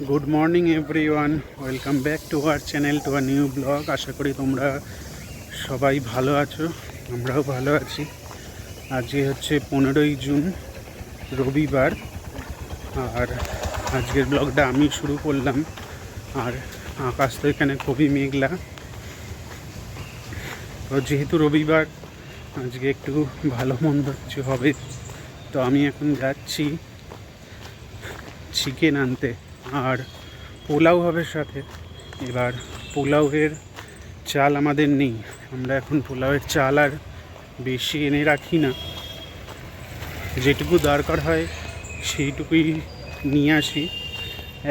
Good morning everyone welcome back to our channel to our new blog আশা করি তোমরা সবাই ভালো আছো আমরাও ভালো আছি আজকে হচ্ছে পনেরোই জুন রবিবার আর আজকের ব্লগটা আমি শুরু করলাম আর আকাশ তো এখানে খুবই মেঘলা তো যেহেতু রবিবার আজকে একটু ভালো মন্দ কিছু হবে তো আমি এখন যাচ্ছি চিকেন আনতে আর পোলাও হবে সাথে। এবার পোলাওয়ের চাল আমাদের নেই। আমরা এখন পোলাওয়ের চাল আর বেশি এনে রাখি না। যেটুকু দরকার হয় সেইটুকুই নিয়ে আসি।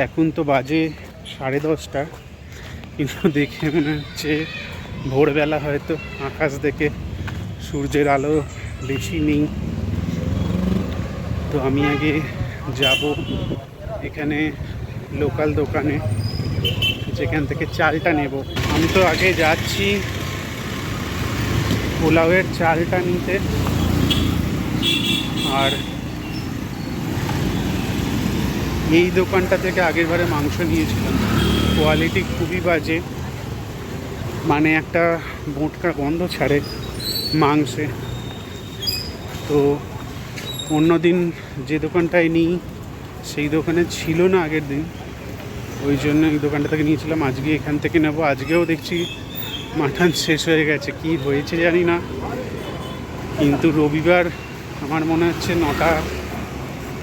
এখন তো বাজে সাড়ে দশটা। কিন্তু দেখে মনে হচ্ছে ভোরবেলা হয়তো আকাশ দেখে সূর্যের আলো বেশি নেই। তো আমি আগে যাব। এখানে লোকাল দোকানে, যেখান থেকে চালটা নেব। আমি তো আগে যাচ্ছি পোলাওয়ের চালটা নিতে। আর এই দোকানটা থেকে আগের বারে মাংস নিয়েছিলাম। কোয়ালিটি খুবই বাজে। মানে একটা মোটকা গন্ধ ছাড়ে মাংসে। তো অন্যদিন যে দোকানটায় নিই, সেই দোকানে ছিল না আগের দিন। ওই জন্য এই দোকানটা থেকে নিয়েছিলাম। আজকে এখান থেকে নেব। আজকেও দেখছি মাটন শেষ হয়ে গেছে। কি হয়েছে জানি না। কিন্তু রবিবার আমার মনে হচ্ছে নটা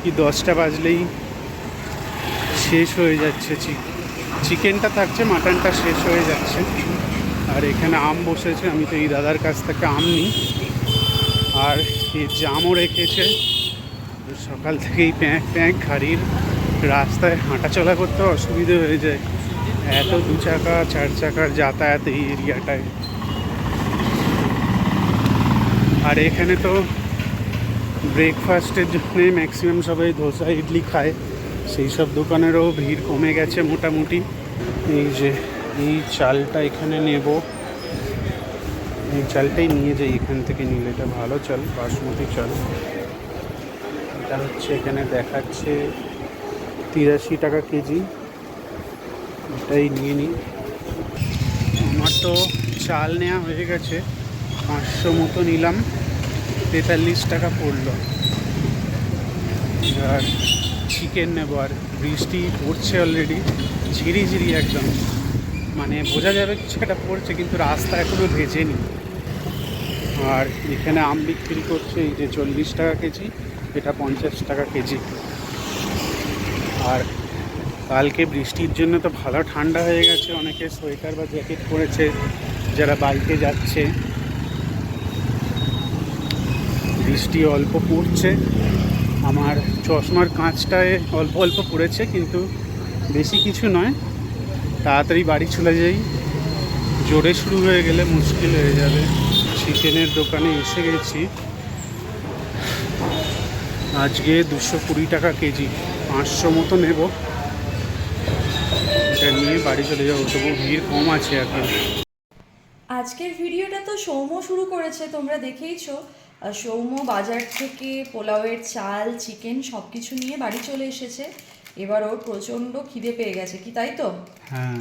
কি দশটা বাজলেই শেষ হয়ে যাচ্ছে। চিক চিকেনটা থাকছে, মাটনটা শেষ হয়ে যাচ্ছে। আর এখানে আম বসেছে। আমি তো এই দাদার কাছ থেকে আম নিই। আর এই জামও রেখেছে। সকাল থেকেই প্যাঁক প্যাঁক খাড়ির রাস্তায় হাঁটাচলা করতে অসুবিধে হয়ে যায়। এত দু চাকা, চার চাকার যাতায়াত এই এরিয়াটায়। আর এখানে তো ব্রেকফাস্টের জন্যে ম্যাক্সিমাম সবাই ধোসা, ইডলি খায়। সেই সব দোকানেরও ভিড় কমে গেছে মোটামুটি। এই যে, এই চালটা এখানে নেব। এই চালটাই নিয়ে যাই এখান থেকে নিলে। এটা ভালো চাল, বাসমতি চাল। এটা হচ্ছে এখানে দেখাচ্ছে তিরাশি টাকা কেজি। এটাই নিয়ে নিই। আমার তো চাল নেওয়া হয়ে গেছে। পাঁচশো মতো নিলাম। তেতাল্লিশ টাকা পড়ল। আর চিকেন নেব। আর বৃষ্টি পড়ছে অলরেডি ঝিরি ঝিরি একদম। মানে বোঝা যাবে কিছু একটা পড়ছে, কিন্তু রাস্তা এখনও ভেজে ভেজেনি। আর এখানে আম বিক্রি করছে এই যে চল্লিশ টাকা কেজি, এটা পঞ্চাশ টাকা কেজি। আর কালকে বৃষ্টির জন্য তো ভালো ঠান্ডা হয়ে গেছে, অনেকে সোয়েটার বা জ্যাকেট পরেছে, যারা বাইকে যাচ্ছে। বৃষ্টি অল্প পড়ছে। আমার চশমার কাঁচটায় অল্প অল্প পড়েছে, কিন্তু বেশি কিছু নয়। তাড়াতাড়ি বাড়ি চলে যাই। জোরে শুরু হয়ে গেলে মুশকিল হয়ে যাবে। চিকেনের দোকানে এসে গেছি। আজকে দুশো কুড়ি টাকা কেজি। পাঁচশো মতো নেব। এটা নিয়ে বাড়ি চলে যাব তবু ভিড় কম আছে এখন। আজকের ভিডিওটা তো সৌম্য শুরু করেছে তোমরা দেখেইছো। সৌম্য বাজার থেকে পোলাওয়ের চাল চিকেন সব কিছু নিয়ে বাড়ি চলে এসেছে। এবার ওর প্রচণ্ড খিদে পেয়ে গেছে কি তাই তো? হ্যাঁ।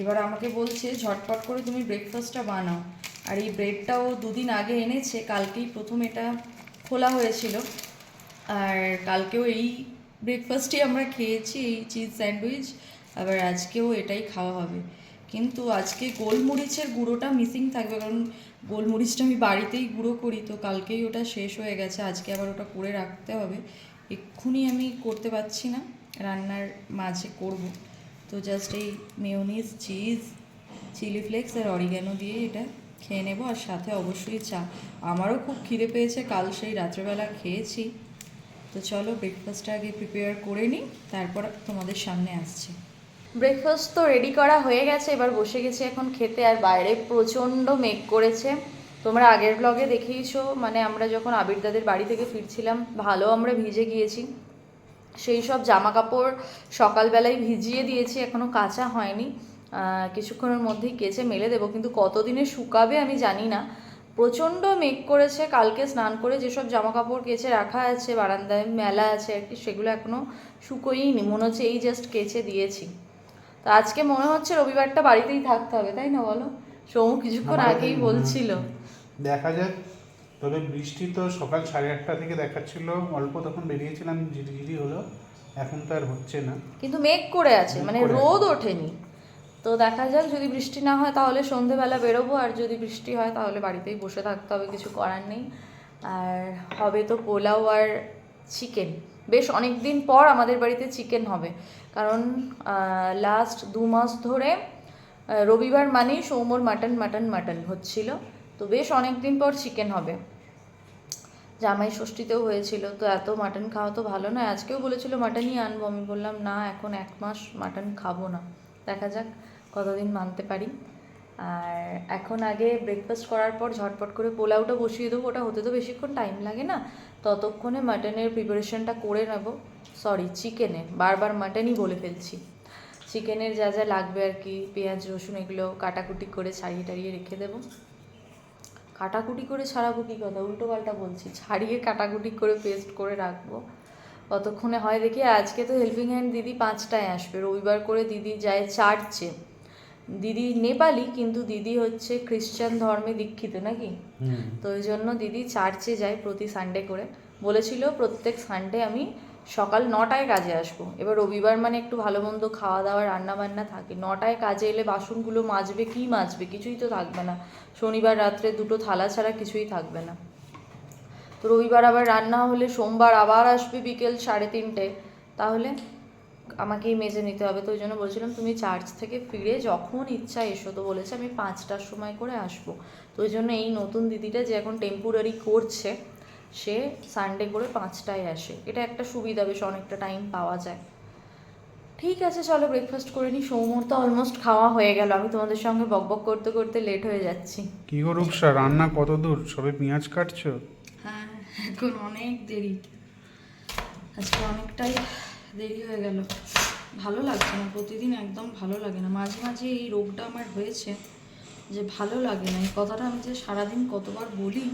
এবার আমাকে বলছে ঝটপট করে তুমি ব্রেকফাস্টটা বানাও। আর এই ব্রেডটাও দুদিন আগে এনেছে কালকেই প্রথম এটা খোলা হয়েছিল। আর কালকেও এই ব্রেকফাস্টই আমরা খেয়েছি, এই চিজ স্যান্ডউইচ আবার আজকেও এটাই খাওয়া হবে। কিন্তু আজকে গোলমরিচের গুঁড়োটা মিসিং থাকবে, কারণ গোলমরিচটা আমি বাড়িতেই গুঁড়ো করি, তো কালকেই ওটা শেষ হয়ে গেছে, আজকে আবার ওটা করে রাখতে হবে। এক্ষুনি আমি করতে পারছি না, রান্নার মাঝে করব। তো জাস্ট এই মেয়োনিজ চিজ চিলি ফ্লেক্স আর অরিগ্যানো দিয়ে এটা খেয়ে নেব, আর সাথে অবশ্যই চা। আমারও খুব খিদে পেয়েছে, কাল সেই রাত্রেবেলা খেয়েছি। তো চলো ব্রেকফাস্টটা আগে প্রিপেয়ার করে নিই, তারপর তোমাদের সামনে আসছি। ব্রেকফাস্ট তো রেডি করা হয়ে গেছে, এবার বসে গেছি এখন খেতে, আর বাইরে প্রচণ্ড মেঘ করেছে। তোমরা আগের ব্লগে দেখিয়েছো মানে আমরা যখন আবিরদাদের বাড়ি থেকে ফিরছিলাম, ভালো আমরা ভিজে গিয়েছি। সেই সব জামা কাপড় সকালবেলায় ভিজিয়ে দিয়েছি এখনও কাঁচা হয়নি। কিছুক্ষণের মধ্যেই কেচে মেলে দেবো, কিন্তু কতদিনে শুকাবে আমি জানি না। প্রচণ্ড মেঘ করেছে কালকে স্নান করে যেসব জামা কাপড় কেচে রাখা আছে বারান্দায় মেলা আছে আর কি সেগুলো এখনও শুকোইনি মনে হচ্ছে এই জাস্ট কেচে দিয়েছি। তো আজকে মনে হচ্ছে রবিবারটা বাড়িতেই থাকতে হবে তাই না বলো? সৌম কিছুক্ষণ আগেই বলছিল। দেখা যাক তবে বৃষ্টি তো সকাল সাড়ে আটটা থেকে দেখাচ্ছিল অল্প তখন বেরিয়েছিলাম ঝিরিঝিরি হলো এখন তো আর হচ্ছে না। কিন্তু মেঘ করে আছে মানে রোদ ওঠেনি। তো দেখা যাক, যদি বৃষ্টি না হয় তাহলে সন্ধেবেলা বেরোবো, আর যদি বৃষ্টি হয় তাহলে বাড়িতেই বসে থাকতে হবে, কিছু করার নেই। আর হবে তো পোলাও আর চিকেন। বেশ অনেক দিন পর আমাদের বাড়িতে চিকেন হবে, কারণ লাস্ট দু মাস ধরে রবিবার মানেই সৌমর মাটন মাটন মাটন হচ্ছিল। তো বেশ অনেক দিন পর চিকেন হবে। জামাই ষষ্ঠীতেও হয়েছিল, তো এত মাটন খাওয়া তো ভালো নয়। আজকেও বলেছিল, মাটনই আনব। আমি বললাম, না, এখন এক মাস মাটন খাব না। দেখা যাক। কতদিন মানতে পারি। আর এখন আগে ব্রেকফাস্ট করার পর ঝটপট করে পোলাওটা বসিয়ে দেবো, ওটা হতে তো বেশিক্ষণ টাইম লাগে না। ততক্ষণে মাটনের প্রিপারেশনটা করে নেব। সরি চিকেনের বারবার মাটনই বলে ফেলছি। চিকেনের যা যা লাগবে আর কি, পেঁয়াজ, রসুন, এগুলো কাটাকুটি করে ছাড়িয়ে টাড়িয়ে রেখে দেবো। কাটাকুটি করে ছাড়াবো কি কথা? উল্টো পাল্টা বলছি, ছাড়িয়ে কাটাকুটি করে পেস্ট করে রাখব। কতক্ষণে হয় দেখি, আজকে তো হেল্পিং হ্যান্ড দিদি পাঁচটায় আসবে, রবিবার করে দিদি যায় চার্চে দিদি নেপালি কিন্তু দিদি হচ্ছে খ্রিস্টান ধর্মে দীক্ষিত নাকি? তো ওই জন্য দিদি চার্চে যায় প্রতি সানডে করে। বলেছিল প্রত্যেক সানডে আমি সকাল নটায় কাজে আসব। এবার রবিবার মানে একটু ভালো মন্দ খাওয়া দাওয়া রান্না বান্না থাকে। নটায় কাজে এলে বাসনগুলো মাজবে কি মাজবে? কিছুই তো থাকবে না। শনিবার রাত্রে দুটো থালা ছাড়া কিছুই থাকবে না। তো রবিবার আবার রান্না হলে সোমবার আবার আসবে বিকেল সাড়ে তিনটে। তাহলে আমাকেই মেজে নিতে হবে তো ওই জন্য বলছিলাম তুমি চার্চ থেকে ফিরে যখন ইচ্ছা এসো তো বলেছে আমি পাঁচটার সময় করে আসব। তো ওই জন্য এই নতুন দিদিটা যে এখন টেম্পোরারি করছে সে সানডে করে পাঁচটায় আসে। এটা একটা সুবিধা বেশ অনেকটা টাইম পাওয়া যায়। ঠিক আছে চলো ব্রেকফাস্ট করে নিই সৌমর তো অলমোস্ট খাওয়া হয়ে গেল। আমি তোমাদের সঙ্গে বকবক করতে করতে লেট হয়ে যাচ্ছি। কি গো রূপসা রান্না কত দূর? সবে পেঁয়াজ কাটছো? হ্যাঁ এখন অনেক দেরি। আজকে অনেকটাই দেরি হয়ে গেল। ভালো লাগছে না, প্রতিদিন একদম ভালো লাগে না। মাঝে মাঝে এই রোগটা আমার হয়েছে যে ভালো লাগে না। এই কথাটা আমি যে সারাদিন কতবার বলি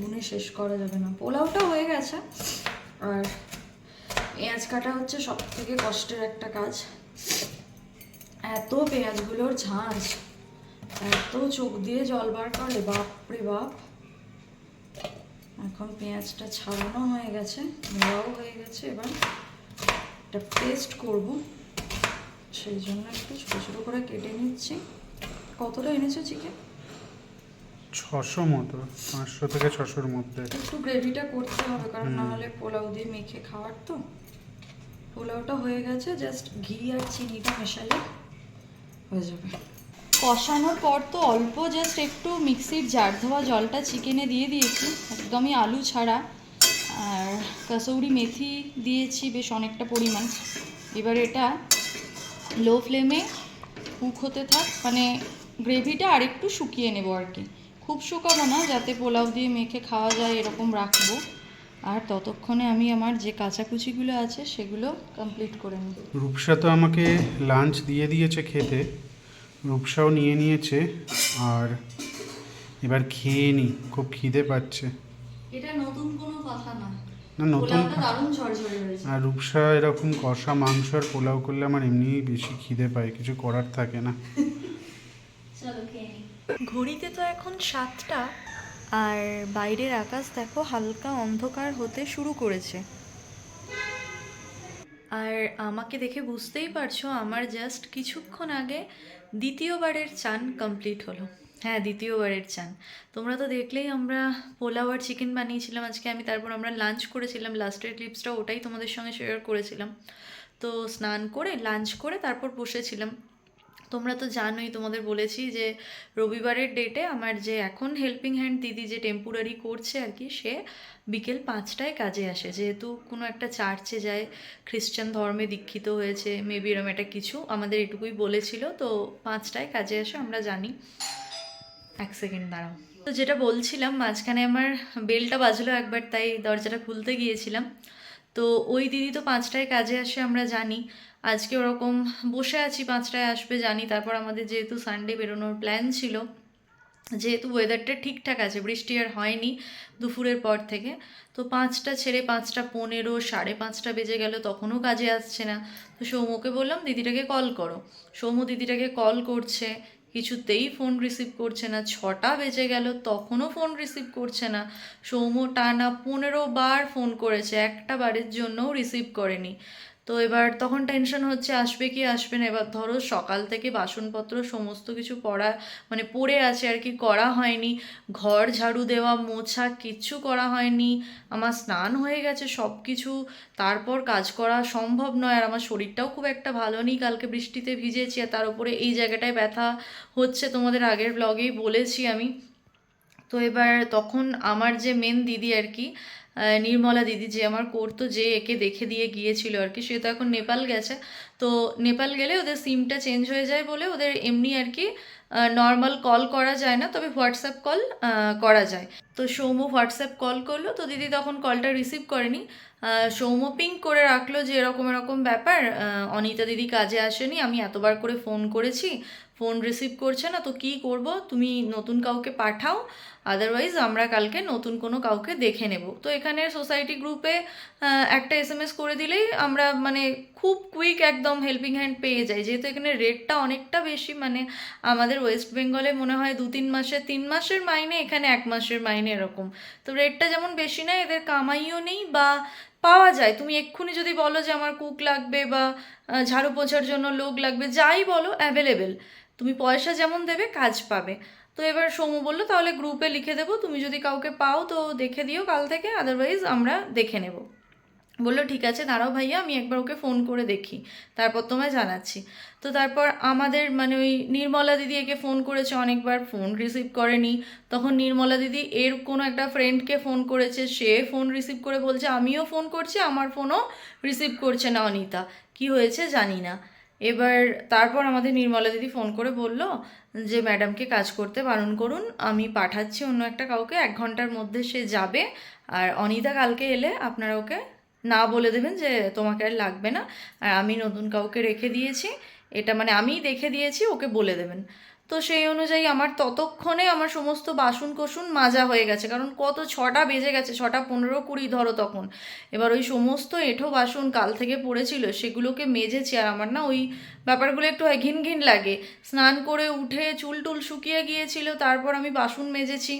গুনে শেষ করা যাবে না। পোলাওটা হয়ে গেছে। আর পেঁয়াজ কাটা হচ্ছে সব থেকে কষ্টের একটা কাজ। এত পেঁয়াজগুলোর ঝাঁঝ এত চোখ দিয়ে জল বার করে বাপরে বাপ। এখন পেঁয়াজটা ছাড়ানো হয়ে গেছে, মোড়াও হয়ে গেছে এবার। একটা পেস্ট করব। সেই জন্য একটু ছোটো ছোটো করে কেটে নিচ্ছি। কতটা এনেছো চিকেন ছশো মতো পাঁচশো থেকে ছশোর মধ্যে। একটু গ্রেভিটা করতে হবে কারণ না হলে পোলাও দিয়ে মেখে খাওয়ার তো। পোলাওটা হয়ে গেছে জাস্ট ঘি আর চিনিটা মেশালে হয়ে যাবে। কষানোর পর তো অল্প জাস্ট একটু মিক্সির জার ধোয়া জলটা চিকেনে দিয়ে দিয়েছি। একদমই আলু ছাড়া। আর কাসৌরি মেথি দিয়েছি বেশ অনেকটা পরিমাণ। এবার এটা লো ফ্লেমে কুক হতে থাক মানে গ্রেভিটা আরেকটু শুকিয়ে নেব আর কি। খুব শুকাবো না, যাতে পোলাও দিয়ে মেখে খাওয়া যায় এরকম রাখব। আর ততক্ষণে আমি আমার যে কাঁচাকুচিগুলো আছে সেগুলো কমপ্লিট করে নিই। রূপসা তো আমাকে লাঞ্চ দিয়ে দিয়েছে খেতে, রূপসাও নিয়ে নিয়েছে। আর এবার খেয়ে নি খুব খিদে পাচ্ছে। এটা নতুন কোনো কথা না। না নতুন আর রূপসা এরকম কষা মাংস আর পোলাও করলে আমার এমনিই বেশি খিদে পায় কিছু করার থাকে না। ঘড়িতে তো এখন সাতটা আর বাইরের আকাশ দেখো হালকা অন্ধকার হতে শুরু করেছে। আর আমাকে দেখে বুঝতেই পারছ আমার জাস্ট কিছুক্ষণ আগে দ্বিতীয়বারের চান কমপ্লিট হলো। হ্যাঁ দ্বিতীয়বারের চান। তোমরা তো দেখলেই আমরা পোলাও আর চিকেন বানিয়েছিলাম আজকে। আমি তারপর আমরা লাঞ্চ করেছিলাম। লাস্টের ক্লিপসটা ওটাই তোমাদের সঙ্গে শেয়ার করেছিলাম। তো স্নান করে লাঞ্চ করে তারপর বসেছিলাম। তোমরা তো জানোই, তোমাদের বলেছি যে রবিবারের ডেটে আমার যে এখন হেল্পিং হ্যান্ড দিদি যে টেম্পোরারি করছে আর কি, সে বিকেল পাঁচটায় কাজে আসে। যেহেতু কোনো একটা চার্চে যায় খ্রিস্টান ধর্মে দীক্ষিত হয়েছে মেবি এরম একটা কিছু আমাদের এটুকুই বলেছিল। তো পাঁচটায় কাজে আসে, আমরা জানি। এক সেকেন্ড, দাঁড়াও। তো যেটা বলছিলাম, মাঝখানে আমার বেলটা বাজলো একবার, তাই দরজাটা খুলতে গিয়েছিলাম। তো ওই দিদি তো পাঁচটায় কাজে আসে, আমরা জানি। আজকে ওরকম বসে আছি, পাঁচটায় আসবে, জানি। তারপর আমাদের যেহেতু সানডে বেরোনোর প্ল্যান ছিল, যেহেতু ওয়েদারটা ঠিকঠাক আছে, বৃষ্টি আর হয়নি দুপুরের পর থেকে, তো পাঁচটা ছেড়ে পাঁচটা পনেরো, সাড়ে পাঁচটা বেজে গেল, তখনও কাজে আসছে না। তো সৌম্যকে বললাম, দিদিটাকে কল করো। সৌম্য দিদিটাকে কল করছে কিছুতেই ফোন রিসিভ করছে না। ছটা বেজে গেল, তখনও ফোন রিসিভ করছে না। সৌম্য টানা পনেরো বার ফোন করেছে, একটা বারের জন্যও রিসিভ করেনি। তো এবার তখন টেনশন হচ্ছে, আসবে কি আসবে না? এবার ধরো সকাল থেকে বাসনপত্র সমস্ত কিছু পড়া মানে পড়ে আছে আর কি, করা হয়নি। ঘর ঝাড়ু দেওয়া, মোছা কিচ্ছু করা হয়নি। আমার স্নান হয়ে গেছে সব কিছু তারপর কাজ করা সম্ভব নয়। আর আমার শরীরটাও খুব একটা ভালো নেই। কালকে বৃষ্টিতে ভিজেছি আর তার উপরে এই জায়গাটায় ব্যথা হচ্ছে তোমাদের আগের ব্লগেই বলেছি আমি। তো এবার তখন আমার যে মেন দিদি আর কি নির্মলা দিদি যে আমার করতো যে একে দেখে দিয়ে গিয়েছিল আর কি, সে তো এখন নেপাল গেছে। তো নেপাল গেলে ওদের সিমটা চেঞ্জ হয়ে যায় বলে ওদের এমনি আর কি নর্মাল কল করা যায় না, তবে হোয়াটসঅ্যাপ কল করা যায়। তো সৌম্য হোয়াটসঅ্যাপ কল করল, তো দিদি তখন কলটা রিসিভ করেনি। সৌম্য পিঙ্ক করে রাখল যে এরকম এরকম ব্যাপার অনিতা দিদি কাজে আসেনি, আমি এতবার করে ফোন করেছি ফোন রিসিভ করছে না, তো কি করব? তুমি নতুন কাউকে পাঠাও আদারওয়াইজ আমরা কালকে নতুন কোনো কাউকে দেখে নেব। তো এখানে সোসাইটি গ্রুপে একটা এস এম এস করে দিলেই আমরা মানে খুব কুইক একদম হেল্পিং হ্যান্ড পেয়ে যাই। যেহেতু এখানে রেটটা অনেকটা বেশি মানে আমাদের ওয়েস্ট বেঙ্গলে মনে হয় দু তিন মাসের তিন মাসের মাইনে, এখানে এক মাসের মাইনে এরকম। তো রেটটা যেমন বেশি না, এদের কামাইও নেই বা পাওয়া যায়। তুমি এক্ষুনি যদি বলো যে আমার কুক লাগবে বা ঝাড়ু পোছার জন্য লোক লাগবে, যাই বলো অ্যাভেলেবেল তুমি পয়সা যেমন দেবে, কাজ পাবে। তো এবার সৌম্য বলল, তাহলে গ্রুপে লিখে দেবো। তুমি যদি কাউকে পাও, তো দেখে দিও কাল থেকে আদারওয়াইজ আমরা দেখে নেব। বলল, ঠিক আছে, দাঁড়াও ভাইয়া, আমি একবার ওকে ফোন করে দেখি। তারপর তোমায় জানাচ্ছি। তো তারপর আমাদের মানে ওই নির্মলা দিদি একে ফোন করেছে অনেকবার ফোন রিসিভ করেনি। তখন নির্মলা দিদি এর কোনো একটা ফ্রেন্ডকে ফোন করেছে, সে ফোন রিসিভ করে বলছে, আমিও ফোন করছি, আমার ফোনও রিসিভ করছে না অনিতা। কি হয়েছে জানি না। এবার তারপর আমাদের নির্মলা দিদি ফোন করে বলল যে, ম্যাডামকে কাজ করতে বারণ করুন, আমি পাঠাচ্ছি অন্য একটা কাউকে, এক ঘণ্টার মধ্যে সে যাবে। আর অনিতা কালকে এলে আপনারা ওকে না বলে দেবেন যে, তোমাকে আর লাগবে না। আর আমি নতুন কাউকে রেখে দিয়েছি। এটা মানে আমি দেখে দিয়েছি, ওকে বলে দেবেন। তো সেই অনুযায়ী আমার ততক্ষণে আমার সমস্ত বাসন কোসুন মাজা হয়ে গেছে। কারণ কত ছটা বেজে গেছে, ছটা পনেরো কুড়ি ধরো তখন। এবার ওই সমস্ত এঁঠো বাসন কাল থেকে পড়েছিল, সেগুলোকে মেজেছি আর আমার না ওই ব্যাপারগুলো একটু ঘিন ঘিন লাগে। স্নান করে উঠে চুল টুল শুকিয়ে গিয়েছিল, তারপর আমি বাসন মেজেছি।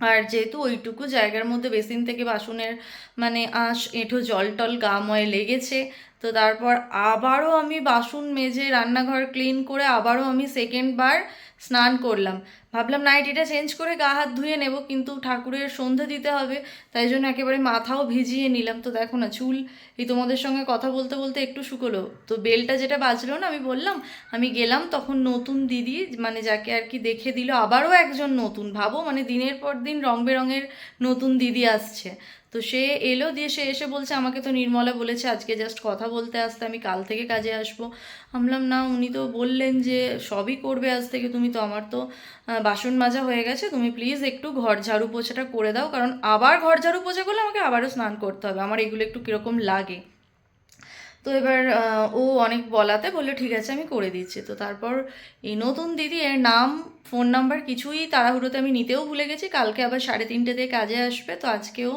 আর যেহেতু ওইটুকু জায়গার মধ্যে বেসিন থেকে বাসনের মানে আঁশ, এঁঠো, জল টল গা ময়ে লেগেছে, তো তারপর আবারও আমি বাসন মেজে রান্নাঘর ক্লিন করে আবারও আমি সেকেন্ড বার স্নান করলাম। ভাবলাম নাইটিটা চেঞ্জ করে গা হাত ধুয়ে নেব, কিন্তু ঠাকুরের সন্ধে দিতে হবে, তাই জন্য একেবারে মাথাও ভিজিয়ে নিলাম। তো দেখো না, চুল এই তোমাদের সঙ্গে কথা বলতে বলতে একটু শুকোলো। তো বেলটা যেটা বাজলো না, আমি বললাম, আমি গেলাম তখন নতুন দিদি মানে যাকে আর কি দেখে দিল, আবারও একজন নতুন। ভাবো মানে দিনের পর দিন রং বেরঙের নতুন দিদি আসছে। তো সে এলো, দিয়ে সে এসে বলছে, আমাকে তো নির্মলা বলেছে আজকে জাস্ট কথা বলতে আসতে, আমি কাল থেকে কাজে আসব। আমলাম না, উনি তো বললেন যে সবই করবে আজ থেকে, তুমি তো আমার তো বাসন মাজা হয়ে গেছে, তুমি প্লিজ একটু ঘর ঝাড়ু পোছাটা করে দাও, কারণ আবার ঘর ঝাড়ু পোছা করলে আমাকে আবারও স্নান করতে হবে, আমার এগুলো একটু কীরকম লাগে। তো এবার ও অনেক বলাতে বলল, ঠিক আছে, আমি করে দিচ্ছি। তো তারপর এই নতুন দিদি, এর নাম, ফোন নাম্বার কিছুই তাড়াহুড়োতে আমি নিতেও ভুলে গেছি, কালকে আবার সাড়ে তিনটে দিয়ে কাজে আসবে, তো আজকেও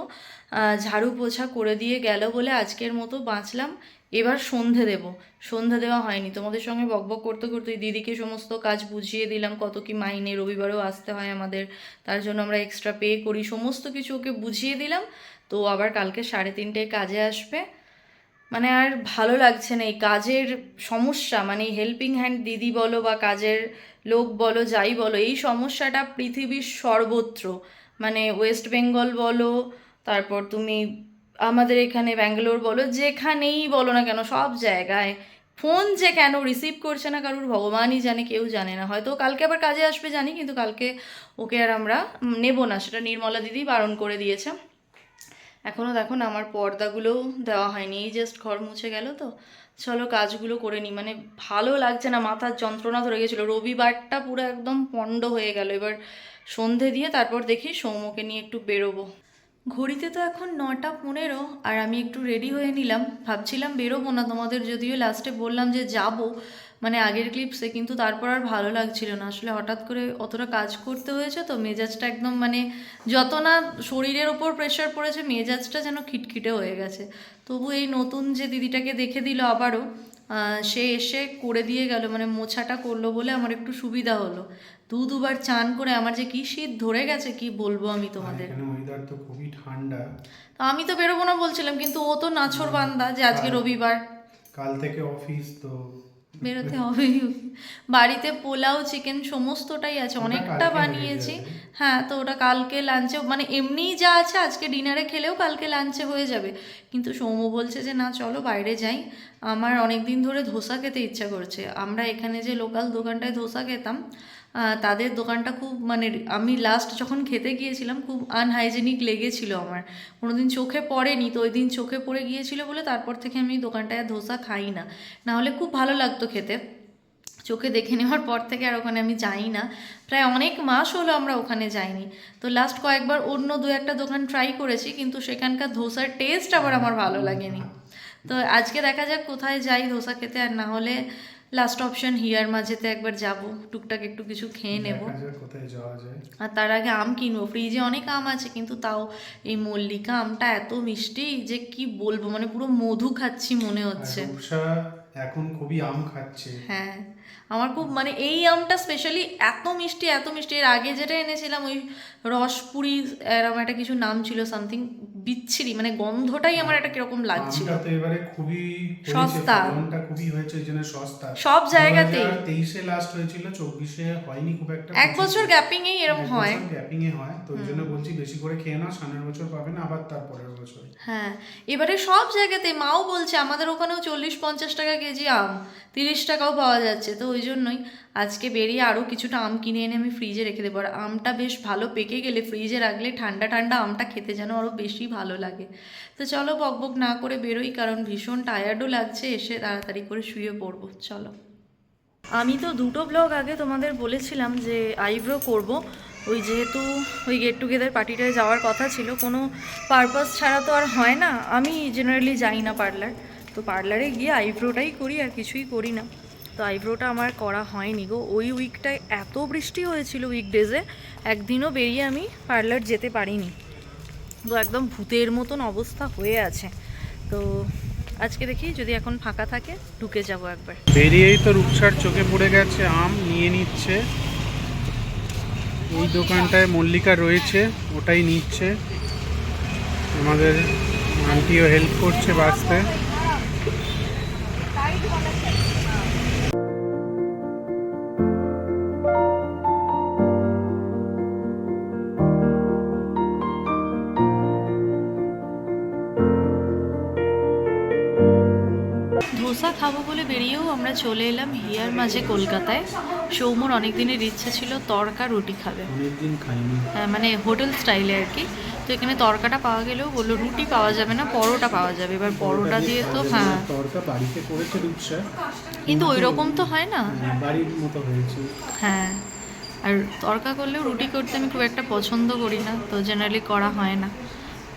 ঝাড়ু পোছা করে দিয়ে গেল বলে আজকের মতো বাঁচলাম। এবার সন্ধে দেব। সন্ধে দেওয়া হয়নি। তোমাদের সঙ্গে বকবক করতে করতে দিদিকে সমস্ত কাজ বুঝিয়ে দিলাম। কত কি মাইনে রবিবারেও আসতে হয় আমাদের। তার জন্য আমরা এক্সট্রা পে করি। সমস্ত কিছু ওকে বুঝিয়ে দিলাম। তো আবার কালকে সাড়ে তিনটেয় কাজে আসবে। মানে আর ভালো লাগছে না এই কাজের সমস্যা। মানে হেল্পিং হ্যান্ড দিদি বলো বা কাজের লোক বলো, যাই বলো, এই সমস্যাটা পৃথিবীর সর্বত্র। মানে ওয়েস্ট বেঙ্গল বলো তারপর তুমি আমাদের এখানে ব্যাঙ্গালোর বলো, যেখানেই বলো না কেন, সব জায়গায় ফোন যে কেন রিসিভ করছে না কারুর ভগবানই জানে, কেউ জানে না। হয়তো কালকে আবার কাজে আসবে জানি, কিন্তু কালকে ওকে আর আমরা নেব না। সেটা নির্মলা দিদি বারণ করে দিয়েছে। এখনও দেখো না, আমার পর্দাগুলোও দেওয়া হয়নি। এই জাস্ট ঘর মুছে গেল তো। চলো কাজগুলো করে নিই মানে ভালো লাগছে না, মাথার যন্ত্রণা ধরে গেছিল। রবিবারটা পুরো একদম পণ্ড হয়ে গেল। এবার সন্ধে দিয়ে তারপর দেখি সৌম্যকে নিয়ে একটু বেরোবো। ঘড়িতে তো এখন নটা পনেরো আর আমি একটু রেডি হয়ে নিলাম। ভাবছিলাম বেরোবো না, তোমাদের যদিও লাস্টে বললাম যে যাব মানে আগের ক্লিপসে কিন্তু তারপর আর ভালো লাগছিল না। আসলে হঠাৎ করে অতটা কাজ করতে হয়েছে তো মেজাজটা একদম মানে যত না শরীরের ওপর প্রেশার পড়েছে, মেজাজটা যেন খিটখিটে হয়ে গেছে। তবু এই নতুন যে দিদিটাকে দেখে দিল আবারও সে এসে করে দিয়ে গেল মানে মোছাটা করল বলে আমার একটু সুবিধা হলো। দু দুবার চান করে আমার যে কি শীত ধরে গেছে কি বলব আমি তোমাদের? ওয়েদার তো খুবই ঠান্ডা। তো আমি তো বেরোবো না বলছিলাম কিন্তু ও তো নাছর বান্দা যে আজকে রবিবার। কাল থেকে অফিস তো বেরোতে হবে। বাড়িতে পোলাও চিকেন সমস্তটাই আছে। অনেকটা বানিয়েছি। হ্যাঁ তো ওটা কালকে লাঞ্চে মানে এমনিই যা আছে আজকে ডিনারে খেলেও কালকে লাঞ্চে হয়ে যাবে। কিন্তু সৌম্য বলছে যে না চলো বাইরে যাই। আমার অনেক দিন ধরে ধোসা খেতে ইচ্ছা করছে। আমরা এখানে যে লোকাল দোকানটায় ধোসা খেতাম তাদের দোকানটা খুব মানে আমি লাস্ট যখন খেতে গিয়েছিলাম খুব আনহাইজেনিক লেগেছিল আমার। কোনোদিন চোখে পড়েনি, তো ওই দিন চোখে পড়ে গিয়েছিল বলে তারপর থেকে আমি দোকানটায় ধোসা খাই না। নাহলে খুব ভালো লাগতো খেতে। চোখে দেখে নেওয়ার পর থেকে আর ওখানে আমি যাই না। প্রায় অনেক মাস হলো আমরা ওখানে যাইনি। তো লাস্ট কয়েকবার অন্য দু একটা দোকান ট্রাই করেছি, কিন্তু সেখানকার ধোসার টেস্ট আবার আমার ভালো লাগেনি। তো আজকে দেখা যাক কোথায় যাই ধোসা খেতে, আর না হলে লাস্ট অপশন হিয়ার মাঝেতে একবার যাব টুকটাক একটু কিছু খেয়ে নেব। কোথায় যাওয়া যায়। আর তার আগে আম কিনবো ফ্রিজে অনেক আম আছে কিন্তু তাও এই মল্লিকা আমটা এত মিষ্টি যে কি বলব মানে পুরো মধু খাচ্ছি মনে হচ্ছে। এখন খুবই আম খাচ্ছে। হ্যাঁ। আমার খুব মানে এই আমটা স্পেশালি এত মিষ্টি এত মিষ্টি। এর আগে যেটা এনেছিলাম ওই রসপুরি এরকম একটা কিছু নাম ছিল সামথিং বিচ্ছিরি মানে গন্ধটাই আমার একটা কীরকম লাগছিল আমটা তো এবারে খুবই সস্তা। ফলনটা খুবই হয়েছে ওই জন্য সস্তা। সব জায়গাতেই। তেইশে লাস্ট হয়েছিল চব্বিশে হয়নি খুব একটা। এক বছর গ্যাপিংয়েই এরকম হয়। গ্যাপিং এ হয় তো জন্য বলছি বেশি করে খেয়ে নাও সামনের বছর পাবে না আবার তারপরের বছর। হ্যাঁ এবারে সব জায়গাতে মাও বলছে আমাদের ওখানেও চল্লিশ পঞ্চাশ টাকা কেজি আম তিরিশ টাকাও পাওয়া যাচ্ছে তো ওই জন্যই আজকে বেরিয়ে আরও কিছুটা আম কিনে এনে আমি ফ্রিজে রেখে দেবো। আর আমটা বেশ ভালো পেকে গেলে ফ্রিজে রাখলে ঠান্ডা ঠান্ডা আমটা খেতে যেন আরও বেশি ভালো লাগে। তো চলো বকবক না করে বেরোই, কারণ ভীষণ টায়ার্ডও লাগছে, এসে তাড়াতাড়ি করে শুয়ে পড়ব। চলো। আমি তো দুটো ব্লগ আগে তোমাদের বলেছিলাম যে আইব্রো করব। ওই যেহেতু ওই গেট টুগেদার পার্টিটায় যাওয়ার কথা ছিল, কোনো পারপাস ছাড়া তো আর হয় না। আমি জেনারেলি যাই না পার্লার তো পার্লারে গিয়ে আইব্রোটাই করি, আর কিছুই করি না। তো আইব্রোটা আমার করা হয়নি গো। ওই উইকটায় এত বৃষ্টি হয়েছিল উইকডেজে একদিনও বেরিয়ে আমি পার্লার যেতে পারিনি। তো একদম ভূতের মতন অবস্থা হয়ে আছে। তো আজকে দেখি যদি এখন ফাঁকা থাকে, ঢুকে যাব একবার। বেরিয়েই তো রূপসার চোখে পড়ে গেছে, আম নিয়ে নিচ্ছে। এই দোকানটায় মল্লিকা রয়েছে, ওটাই নিচ্ছে। আমাদের আন্টিও হেল্প করছে বাঁচতে। চলে এলাম হিয়ার মাঝে কলকাতায়। সৌমর অনেক দিনের ইচ্ছে ছিল তড়কা রুটি খাবে। হ্যাঁ, মানে হোটেল স্টাইলে আর কি। তো এখানে তড়কাটা পাওয়া গেলেও বলল রুটি পাওয়া যাবে না পরোটা পাওয়া যাবে। এবার পরোটা দিয়ে তো হ্যাঁ। তরকা বাড়িতে করেছে কিন্তু ওই রকম তো হয় না। হ্যাঁ, বাড়ির মতো হয়েছে। হ্যাঁ আর তড়কা করলেও রুটি করতে আমি খুব একটা পছন্দ করি না তো জেনারেলি করা হয় না।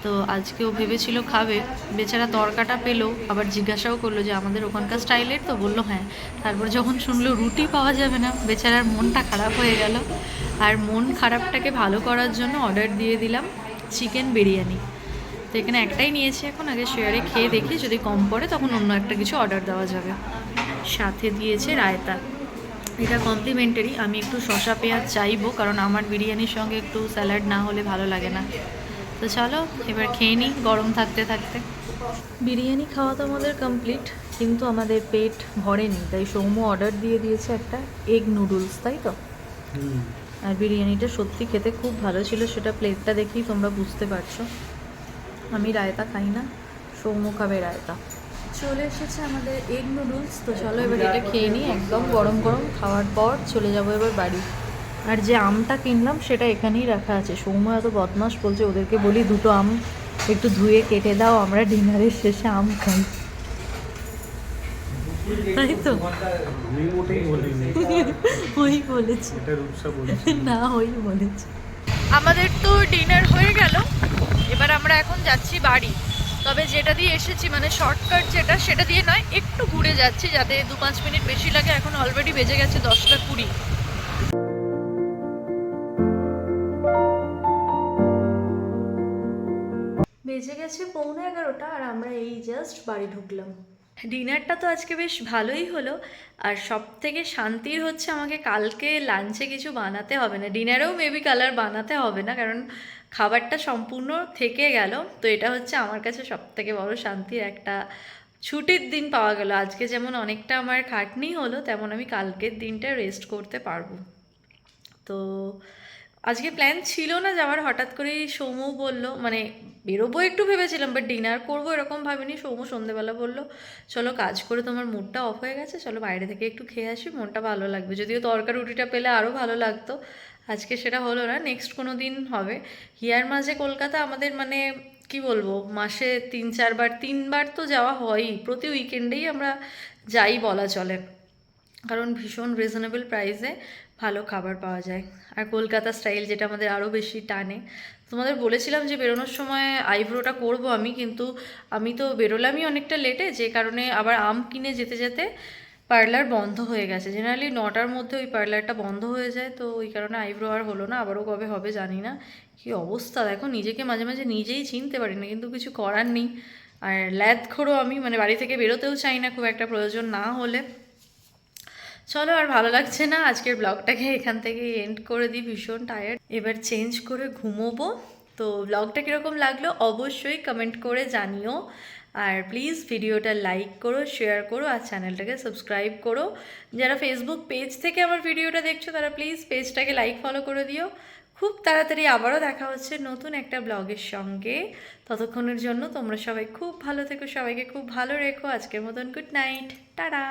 তো আজকেও ভেবেছিল খাবে। বেচারা তড়কাটা পেল, আবার জিজ্ঞাসাও করল যে আমাদের ওখানকার স্টাইলের? তো বলল হ্যাঁ। তারপর যখন শুনলো রুটি পাওয়া যাবে না, বেচারার মনটা খারাপ হয়ে গেল। আর মন খারাপটাকে ভালো করার জন্য অর্ডার দিয়ে দিলাম চিকেন বিরিয়ানি। তো এখানে একটাই নিয়েছি এখন, আগে শেয়ারে খেয়ে দেখি, যদি কম পড়ে তখন অন্য একটা কিছু অর্ডার দেওয়া যাবে। সাথে দিয়েছে রায়তা। এটা কমপ্লিমেন্টারি আমি একটু শশা পেঁয়াজ চাইব, কারণ আমার বিরিয়ানির সঙ্গে একটু স্যালাড না হলে ভালো লাগে না। তো চলো এবার খেয়ে নিই গরম থাকতে থাকতে। বিরিয়ানি খাওয়া তো আমাদের কমপ্লিট কিন্তু আমাদের পেট ভরেনি তাই সৌম্য অর্ডার দিয়ে দিয়েছে একটা এগ নুডলস তাই তো? আর বিরিয়ানিটা সত্যি খেতে খুব ভালো ছিল সেটা প্লেটটা দেখেই তোমরা বুঝতে পারছ। আমি রায়তা খাই না সৌম্য খাবে রায়তা। চলে এসেছে আমাদের এগ নুডলস তো চলো এবার এটা খেয়ে নিই একদম গরম গরম খাওয়ার পর চলে যাব এবার বাড়ি। আর যে আমটা কিনলাম, সেটা এখানেই রাখা আছে। সৌম্য এত বদমাস বলছে, ওদেরকে বলি দুটো আম একটু ধুয়ে কেটে দাও, আমরা ডিনারের শেষে আম খাই। তাই তো? ওই না, ওই বলেছে। আমাদের তো ডিনার হয়ে গেল। এবার আমরা এখন যাচ্ছি বাড়ি। তবে যেটা দিয়ে এসেছি মানে শর্টকাট যেটা, সেটা দিয়ে নয়, একটু ঘুরে যাচ্ছি, যাতে দু পাঁচ মিনিট বেশি লাগে। এখন অলরেডি বেজে গেছে দশটা কুড়ি। বেজে গেছে পৌনে এগারোটা আর আমরা এই জাস্ট বাড়ি ঢুকলাম। ডিনারটা তো আজকে বেশ ভালোই হলো আর সব থেকে শান্তির হচ্ছে আমাকে কালকে লাঞ্চে কিছু বানাতে হবে না। ডিনারেও মেবি কালার বানাতে হবে না কারণ খাবারটা সম্পূর্ণ থেকে গেল। তো এটা হচ্ছে আমার কাছে সব থেকে বড় শান্তির একটা ছুটির দিন পাওয়া গেল। আজকে যেমন অনেকটা আমার খাটনি হলো, তেমন আমি কালকের দিনটা রেস্ট করতে পারব। তো আজকে প্ল্যান ছিল না যাওয়ার, হঠাৎ করেই সৌমু বলল মানে বেরোবো একটু ভেবেছিলাম বাট ডিনার করব এরকম ভাবিনি সৌমু সন্ধেবেলা বলল, চলো কাজ করে তোমার মুডটা অফ হয়ে গেছে, চলো বাইরে থেকে একটু খেয়ে আসি, মনটা ভালো লাগবে। যদিও তরকা রুটিটা পেলে আরও ভালো লাগতো, আজকে সেটা হলো না নেক্সট কোনো দিন হবে। হিয়ার মাঝে কলকাতা আমাদের মানে কি বলব, মাসে তিন চারবার, তিনবার তো যাওয়া হয়ই, প্রতি উইকেন্ডেই আমরা যাই বলা চলে। কারণ ভীষণ রিজনেবল প্রাইসে ভালো খাবার পাওয়া যায়। আর কলকাতা স্টাইল যেটা আমাদের আরও বেশি টানে। তোমাদের বলেছিলাম যে বেরোনোর সময় আইব্রোটা করব আমি, কিন্তু আমি তো বেরোলামই অনেকটা লেটে যে কারণে আবার আম কিনে যেতে যেতে পার্লার বন্ধ হয়ে গেছে। জেনারেলি নটার মধ্যে ওই পার্লারটা বন্ধ হয়ে যায়, তো ওই কারণে আইব্রো আর হলো না। আবারও কবে হবে জানি না। কি অবস্থা দেখো, নিজেকে মাঝে মাঝে নিজেই চিনতে পারি না, কিন্তু কিছু করার নেই। আর ল্যাদ খোরো আমি মানে বাড়ি থেকে বেরোতেও চাই না খুব একটা প্রয়োজন না হলে। চলো আর ভালো লাগছে না, আজকের ব্লগটাকে এখান থেকে এন্ড করে দিই, ভীষণ টায়ার্ড এবার চেঞ্জ করে ঘুমোবো। তো ব্লগটা কীরকম লাগল অবশ্যই কমেন্ট করে জানিও। আর প্লিজ ভিডিওটা লাইক করো শেয়ার করো, আর চ্যানেলটাকে সাবস্ক্রাইব করো। যারা ফেসবুক পেজ থেকে আমার ভিডিওটা দেখছ, তারা প্লিজ পেজটাকে লাইক ফলো করে দিও। খুব তাড়াতাড়ি আবারও দেখা হচ্ছে নতুন একটা ব্লগের সঙ্গে। ততক্ষণের জন্য তোমরা সবাই খুব ভালো থেকো, সবাইকে খুব ভালো রেখো। আজকের মতন গুড নাইট টাটা!